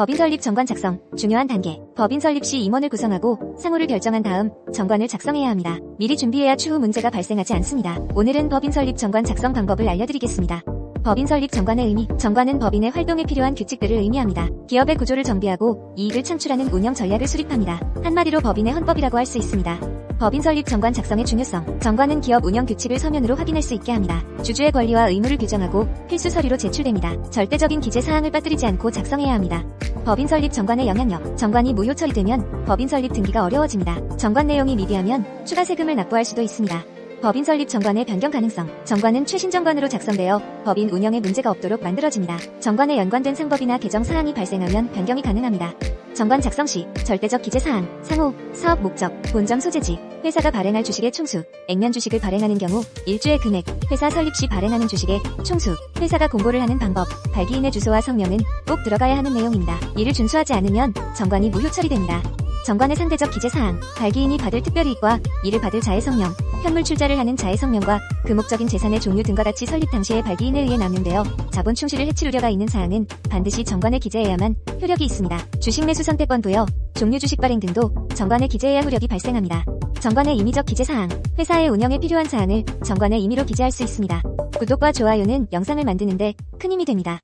법인 설립 정관 작성, 중요한 단계. 법인 설립 시 임원을 구성하고 상호를 결정한 다음 정관을 작성해야 합니다. 미리 준비해야 추후 문제가 발생하지 않습니다. 오늘은 법인 설립 정관 작성 방법을 알려드리겠습니다. 법인 설립 정관의 의미. 정관은 법인의 활동에 필요한 규칙들을 의미합니다. 기업의 구조를 정비하고 이익을 창출하는 운영 전략을 수립합니다. 한마디로 법인의 헌법이라고 할 수 있습니다. 법인 설립 정관 작성의 중요성. 정관은 기업 운영 규칙을 서면으로 확인할 수 있게 합니다. 주주의 권리와 의무를 규정하고 필수 서류로 제출됩니다. 절대적인 기재 사항을 빠뜨리지 않고 작성해야 합니다. 법인 설립 정관의 영향력. 정관이 무효 처리되면 법인 설립 등기가 어려워집니다. 정관 내용이 미비하면 추가 세금을 납부할 수도 있습니다. 법인 설립 정관의 변경 가능성. 정관은 최신 정관으로 작성되어 법인 운영에 문제가 없도록 만들어집니다. 정관에 연관된 상법이나 개정 사항이 발생하면 변경이 가능합니다. 정관 작성 시 절대적 기재 사항, 상호, 사업 목적, 본점 소재지, 회사가 발행할 주식의 총수, 액면 주식을 발행하는 경우 일주의 금액, 회사 설립 시 발행하는 주식의 총수, 회사가 공고를 하는 방법, 발기인의 주소와 성명은 꼭 들어가야 하는 내용입니다. 이를 준수하지 않으면 정관이 무효 처리됩니다. 정관의 상대적 기재 사항, 발기인이 받을 특별이익과 이를 받을 자의 성명, 현물 출자를 하는 자의 성명과 금목적인 재산의 종류 등과 같이 설립 당시의 발기인에 의해 남용되어 자본 충실을 해칠 우려가 있는 사항은 반드시 정관에 기재해야만 효력이 있습니다. 주식 매수 선택권 부여, 종류 주식 발행 등도 정관에 기재해야 효력이 발생합니다. 정관의 임의적 기재 사항, 회사의 운영에 필요한 사항을 정관의 임의로 기재할 수 있습니다. 구독과 좋아요는 영상을 만드는데 큰 힘이 됩니다.